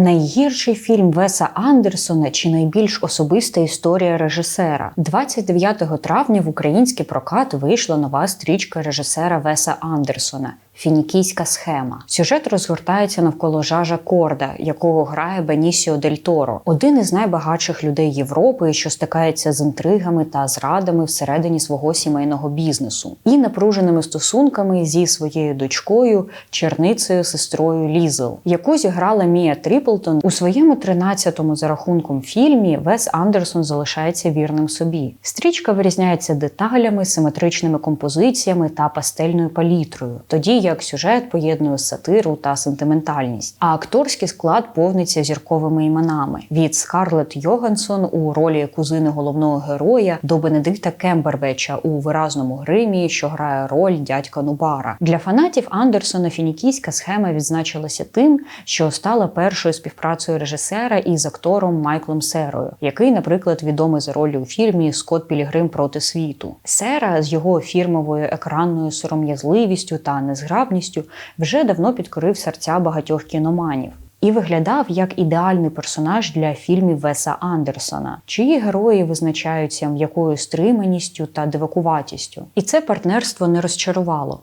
Найгірший фільм Веса Андерсона чи найбільш особиста історія режисера. 29 травня в український прокат вийшла нова стрічка режисера Веса Андерсона. Фінікійська схема. Сюжет розгортається навколо жажа Корда, якого грає Бенісіо Дель Торо, один із найбагатших людей Європи, що стикається з інтригами та зрадами всередині свого сімейного бізнесу, і напруженими стосунками зі своєю дочкою, черницею сестрою Лізел, яку зіграла Мія Тріплтон у своєму 13-му за рахунком фільмі. Вес Андерсон залишається вірним собі. Стрічка вирізняється деталями, симетричними композиціями та пастельною палітрою, тоді як сюжет поєднує сатиру та сентиментальність. А акторський склад повниться зірковими іменами від Скарлетт Йогансон у ролі кузини головного героя до Бенедикта Кембербеча у виразному гримі, що грає роль дядька Нубара. Для фанатів Андерсона фінікійська схема відзначилася тим, що стала першою співпрацею режисера із актором Майклом Серою, який, наприклад, відомий за ролі у фільмі Скот Пілігрим проти світу. Сера з його фірмовою екранною сором'язливістю та незграбністю вже давно підкорив серця багатьох кіноманів. І виглядав як ідеальний персонаж для фільмів Веса Андерсона, чиї герої визначаються м'якою стриманістю та дивакуватістю. І це партнерство не розчарувало.